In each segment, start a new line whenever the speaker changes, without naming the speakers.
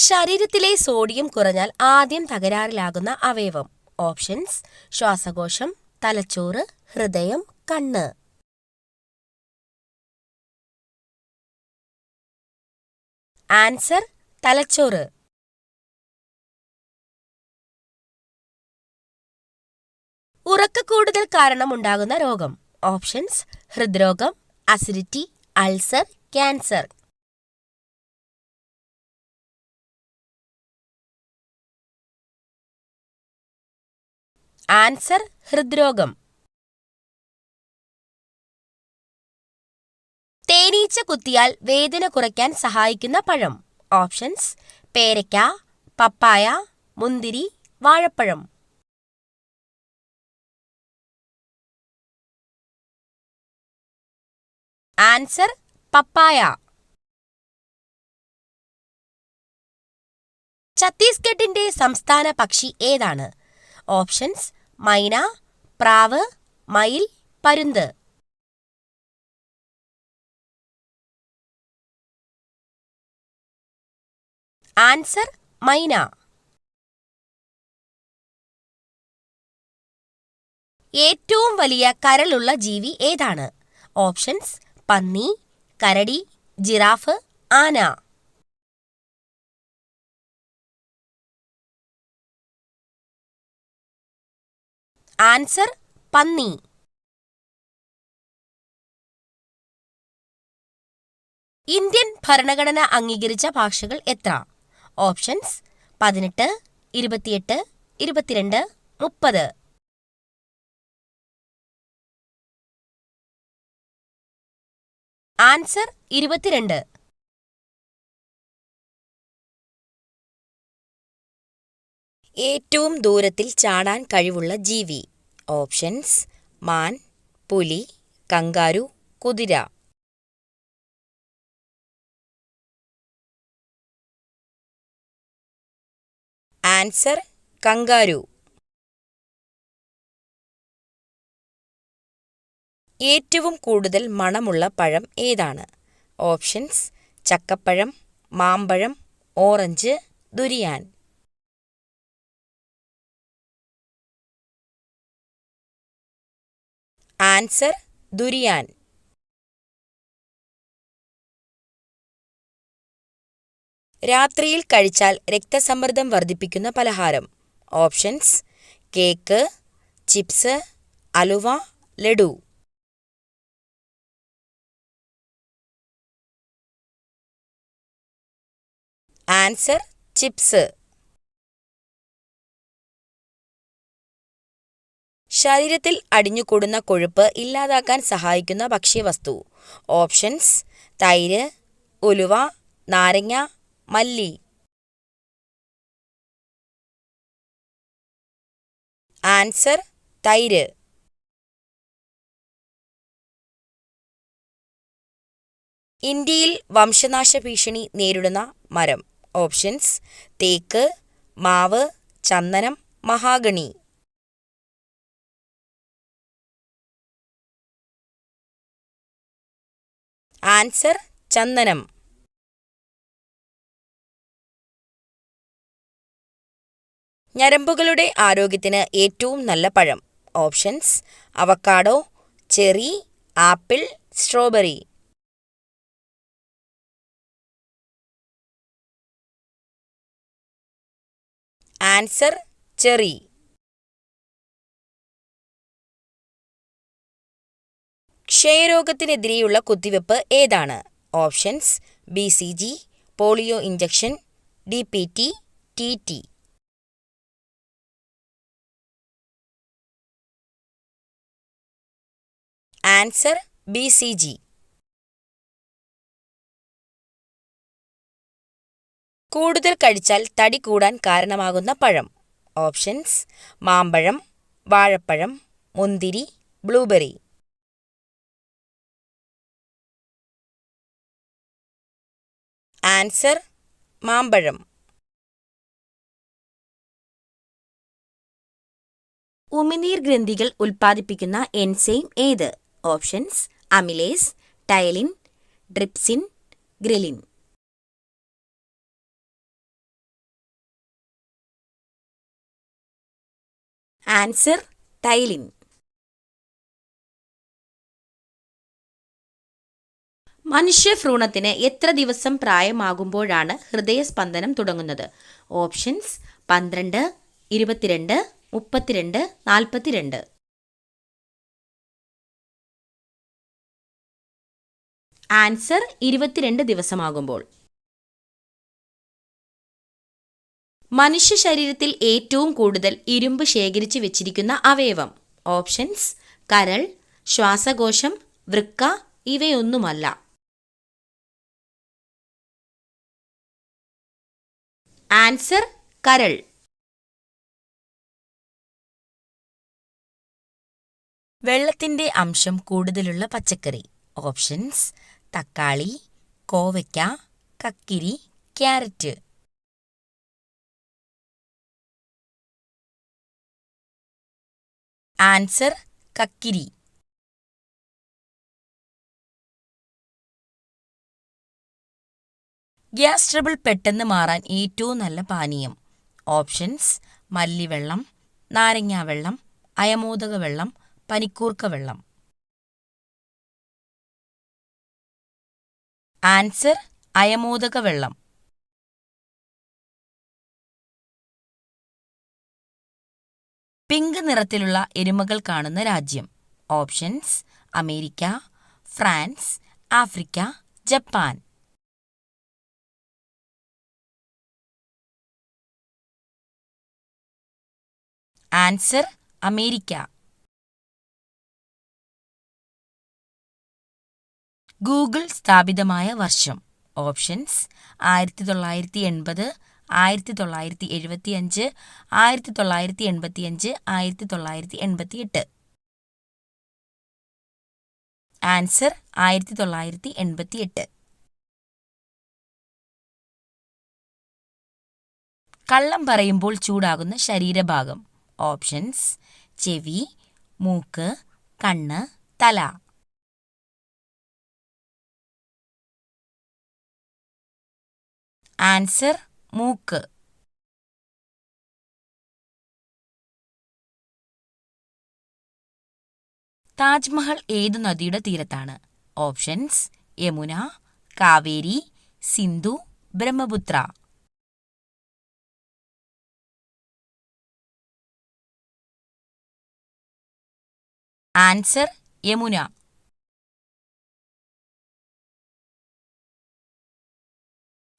ശരീരത്തിലെ സോഡിയം കുറഞ്ഞാൽ ആദ്യം തകരാറിലാകുന്ന അവയവം. ഓപ്ഷൻസ് ശ്വാസകോശം തലച്ചോറ് ഹൃദയം കണ്ണ്. ആൻസർ തലച്ചോറ്. ഉറക്ക ഉറക്കക്കൂടുതൽ കാരണമുണ്ടാകുന്ന രോഗം. ഓപ്ഷൻസ് ഹൃദ്രോഗം അസിഡിറ്റി അൾസർ ക്യാൻസർ. ആൻസർ ഹൃദ്രോഗം. തേനീച്ച കുത്തിയാൽ വേദന കുറയ്ക്കാൻ സഹായിക്കുന്ന പഴം. ഓപ്ഷൻസ് പേരയ്ക്ക പപ്പായ മുന്തിരി വാഴപ്പഴം. ആൻസർ പപ്പായ. ഛത്തീസ്ഗഡിന്റെ സംസ്ഥാന പക്ഷി ഏതാണ്? ഓപ്ഷൻസ് മൈന പ്രാവ് മയിൽ പരുന്ത്. ആൻസർ മൈന. ഏറ്റവും വലിയ കരളുള്ള ജീവി ഏതാണ്? ഓപ്ഷൻസ് പന്നി കരടി ജിറാഫ് ആന. ആൻസർ പന്നി. ഇന്ത്യൻ ഭരണഘടന അംഗീകരിച്ച ഭാഷകൾ എത്ര? ഓപ്ഷൻസ് പതിനെട്ട് ഇരുപത്തിയെട്ട് ഇരുപത്തിരണ്ട് മുപ്പത്. ആൻസർ ഇരുപത്തിരണ്ട്. ഏറ്റവും ദൂരത്തിൽ ചാടാൻ കഴിവുള്ള ജീവി. ഓപ്ഷൻസ് മാൻ പുലി കങ്കാരു കുതിര. Answer kangaroo. ഏറ്റവും കൂടുതൽ മണമുള്ള പഴം ഏതാണ്? ഓപ്ഷൻസ് ചക്കപ്പഴം മാമ്പഴം ഓറഞ്ച് ദുരിയാൻ. Answer durian. രാത്രിയിൽ കഴിച്ചാൽ രക്തസമ്മർദ്ദം വർദ്ധിപ്പിക്കുന്ന പലഹാരം. ഓപ്ഷൻസ് കേക്ക് ചിപ്സ് അലുവ ലഡു. Answer chips. ശരീരത്തിൽ അടിഞ്ഞുകൂടുന്ന കൊഴുപ്പ് ഇല്ലാതാക്കാൻ സഹായിക്കുന്ന ഭക്ഷ്യവസ്തു. ഓപ്ഷൻസ് തൈര് ഉലുവ നാരങ്ങ മല്ലി. ആൻസർ തൈര്. ഇന്ത്യയിൽ വംശനാശ ഭീഷണി നേരിടുന്ന മരം. ഓപ്ഷൻസ് തേക്ക് മാവ് ചന്ദനം മഹാഗണി. ആൻസർ ചന്ദനം. ഞരമ്പുകളുടെ ആരോഗ്യത്തിന് ഏറ്റവും നല്ല പഴം. Options avocado cherry apple strawberry. Answer cherry. ക്ഷയരോഗത്തിനെതിരെയുള്ള കുത്തിവെപ്പ് ഏതാണ്? Options B C G polio injection D P T T T. Answer B C G. കൂടുതൽ കഴിച്ചാൽ തടി കൂടാൻ കാരണമാകുന്ന പഴം. ഓപ്ഷൻസ് മാമ്പഴം വാഴപ്പഴം മുന്തിരി ബ്ലൂബെറി. ആൻസർ മാമ്പഴം. ഉമിനീർ ഗ്രന്ഥികൾ ഉൽപ്പാദിപ്പിക്കുന്ന എൻസൈം ഏത്? Options amylase ptyalin trypsin ghrelin. Answer ptyalin. മനുഷ്യഭ്രൂണത്തിന് എത്ര ദിവസം പ്രായമാകുമ്പോഴാണ് ഹൃദയസ്പന്ദനം തുടങ്ങുന്നത്? ഓപ്ഷൻസ് പന്ത്രണ്ട് ഇരുപത്തിരണ്ട് മുപ്പത്തിരണ്ട് നാൽപ്പത്തിരണ്ട്. ആൻസർ ഇരുപത്തിരണ്ട് ദിവസമാകുമ്പോൾ. മനുഷ്യ ശരീരത്തിൽ ഏറ്റവും കൂടുതൽ ഇരുമ്പ് ശേഖരിച്ച് വെച്ചിരിക്കുന്ന അവയവം. ഓപ്ഷൻസ് കരൾ ശ്വാസകോശം വൃക്ക ഇവയൊന്നുമല്ല. ആൻസർ കരൾ. വെള്ളത്തിന്റെ അംശം കൂടുതലുള്ള പച്ചക്കറി. ഓപ്ഷൻസ് തക്കാളി കോവയ്ക്ക കക്കിരി ക്യാരറ്റ്. ആൻസർ കക്കിരി. ഗ്യാസ് ട്രബിൾ പെട്ടെന്ന് മാറാൻ ഏറ്റവും നല്ല പാനീയം. ഓപ്ഷൻസ് മല്ലിവെള്ളം നാരങ്ങാവെള്ളം അയമോദക വെള്ളം പനിക്കൂർക്ക വെള്ളം. ആൻസർ അയമോദക വെള്ളം. പിങ്ക് നിറത്തിലുള്ള എരുമകൾ കാണുന്ന രാജ്യം. Options America France Africa Japan. Answer America. Google സ്ഥാപിതമായ വർഷം. ഓപ്ഷൻസ് ആയിരത്തി തൊള്ളായിരത്തി എൺപത് ആയിരത്തി തൊള്ളായിരത്തി എഴുപത്തി അഞ്ച് ആയിരത്തി തൊള്ളായിരത്തി എൺപത്തി അഞ്ച് ആയിരത്തി തൊള്ളായിരത്തി എൺപത്തി എട്ട് ആൻസർ ആയിരത്തി തൊള്ളായിരത്തി എൺപത്തി എട്ട് കള്ളം പറയുമ്പോൾ ചൂടാകുന്ന ശരീരഭാഗം. ഓപ്ഷൻസ് ചെവി മൂക്ക് കണ്ണ് തല. ആൻസർ മൂക്ക്. താജ്മഹൽ ഏത് നദിയുടെ തീരത്താണ്? ഓപ്ഷൻസ് യമുന കാവേരി സിന്ധു ബ്രഹ്മപുത്ര. ആൻസർ യമുന.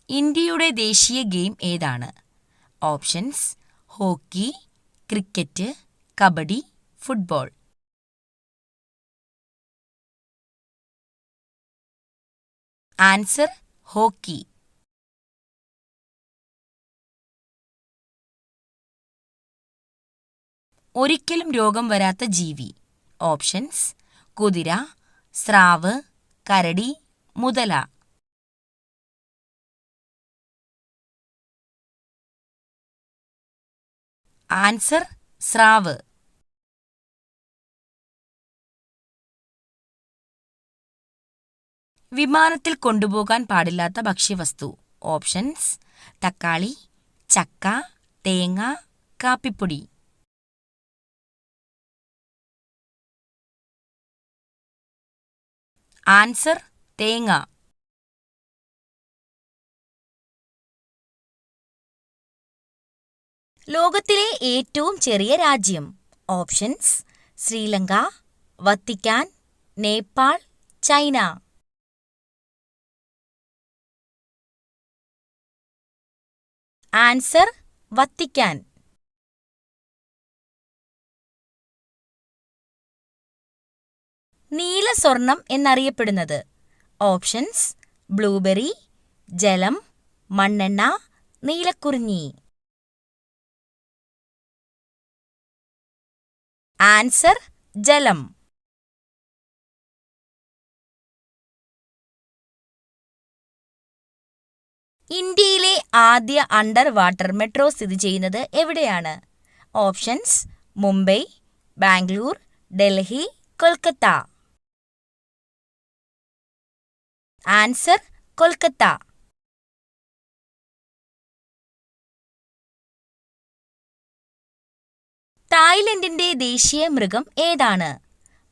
ഇന്ത്യയുടെ ദേശീയ ഗെയിം ഏതാണ്? Options hockey cricket kabaddi football. Answer hockey. ഒരിക്കലും രോഗം വരാത്ത ജീവി. ഓപ്ഷൻസ് കുതിര സ്രാവ് കരടി മുതല. ആൻസർ സ്രാവ്. വിമാനത്തിൽ കൊണ്ടുപോകാൻ പാടില്ലാത്ത ഭക്ഷ്യവസ്തു. ഓപ്ഷൻസ് തക്കാളി ചക്ക തേങ്ങ കാപ്പിപ്പൊടി. ആൻസർ തേങ്ങ. ലോകത്തിലെ ഏറ്റവും ചെറിയ രാജ്യം. Options Sri Lanka Vatican Nepal China. Answer Vatican. നീലസ്വർണം എന്നറിയപ്പെടുന്നത്. ഓപ്ഷൻസ് ബ്ലൂബെറി ജലം മണ്ണെണ്ണ നീലക്കുറിഞ്ഞി. ആൻസർ ജലം. ഇന്ത്യയിലെ ആദ്യ അണ്ടർ വാട്ടർ മെട്രോ സ്ഥിതി ചെയ്യുന്നത് എവിടെയാണ്? ഓപ്ഷൻസ് മുംബൈ ബാംഗ്ലൂർ ഡൽഹി കൊൽക്കത്ത. ആൻസർ കൊൽക്കത്ത. തായ്ലൻഡിന്റെ ദേശീയ മൃഗം ഏതാണ്?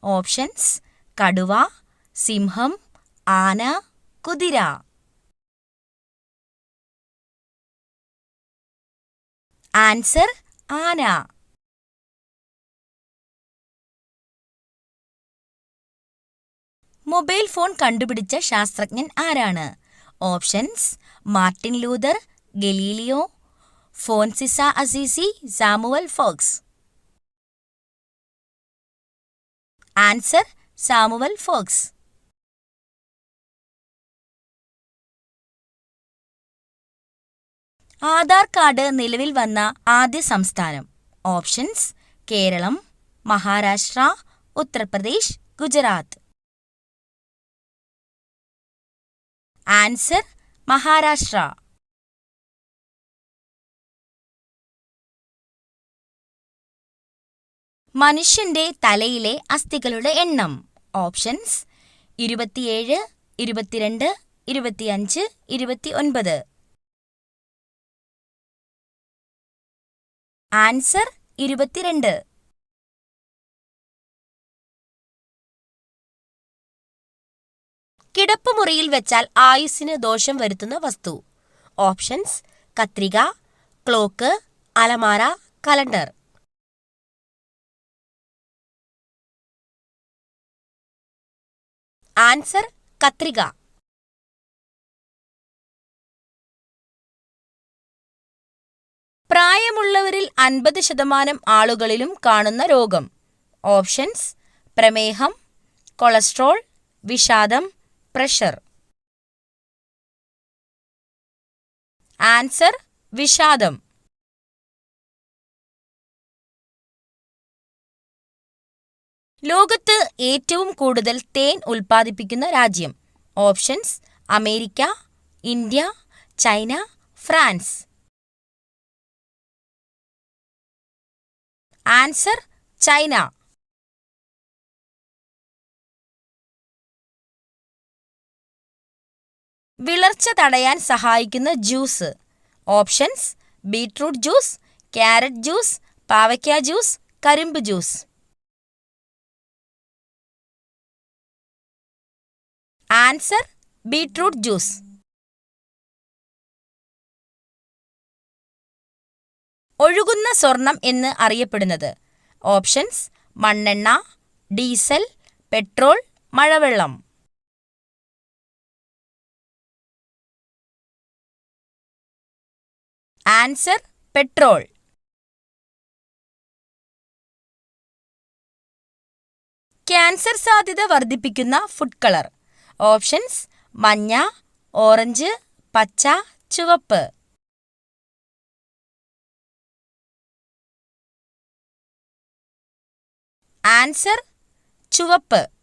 ഓപ്ഷൻസ് കടുവ സിംഹം ആന കുതിര. ആൻസർ ആന. മൊബൈൽ ഫോൺ കണ്ടുപിടിച്ച ശാസ്ത്രജ്ഞൻ ആരാണ്? Options Martin Luther Galileo Francis Assisi Samuel Fox. Answer Samuel Fox. Aadhaar card നിലവിൽ വന്ന ആദ്യ സംസ്ഥാനം. ഓപ്ഷൻസ് കേരളം മഹാരാഷ്ട്ര ഉത്തർപ്രദേശ് ഗുജറാത്ത്. ആൻസർ മഹാരാഷ്ട്ര. മനുഷ്യന്റെ തലയിലെ അസ്ഥികളുടെ എണ്ണം. ഓപ്ഷൻസ് ഇരുപത്തിയേഴ് ഇരുപത്തിരണ്ട് ഇരുപത്തിയഞ്ച് ഇരുപത്തി ഒൻപത് ആൻസർ ഇരുപത്തിരണ്ട്. കിടപ്പുമുറിയിൽ വെച്ചാൽ ആയുസ്സിന് ദോഷം വരുത്തുന്ന വസ്തു. ഓപ്ഷൻസ് കത്രിക ക്ലോക്ക് അലമാര കലണ്ടർ. ആൻസർ കത്രിക. പ്രായമുള്ളവരിൽ അൻപത് ശതമാനം ആളുകളിലും കാണുന്ന രോഗം. ഓപ്ഷൻസ് പ്രമേഹം കൊളസ്ട്രോൾ വിഷാദം പ്രഷർ ആൻസർ വിഷാദം ലോകത്ത് ഏറ്റവും കൂടുതൽ തേൻ ഉൽപ്പാദിപ്പിക്കുന്ന രാജ്യം. Options America India China France. Answer China. വിളർച്ച തടയാൻ സഹായിക്കുന്ന juice. Options beetroot juice carrot juice പാവയ്ക്ക ജ്യൂസ് കരിമ്പ് ജ്യൂസ്. Answer beetroot juice. ഒഴുകുന്ന സ്വർണം എന്ന് അറിയപ്പെടുന്നത്. ഓപ്ഷൻസ് മണ്ണെണ്ണ ഡീസൽ പെട്രോൾ മഴവെള്ളം. Answer petrol. ക്യാൻസർ സാധ്യത വർദ്ധിപ്പിക്കുന്ന ഫുഡ് കളർ. ഓപ്ഷൻസ് മഞ്ഞ ഓറഞ്ച് പച്ച ചുവപ്പ്. ആൻസർ ചുവപ്പ്.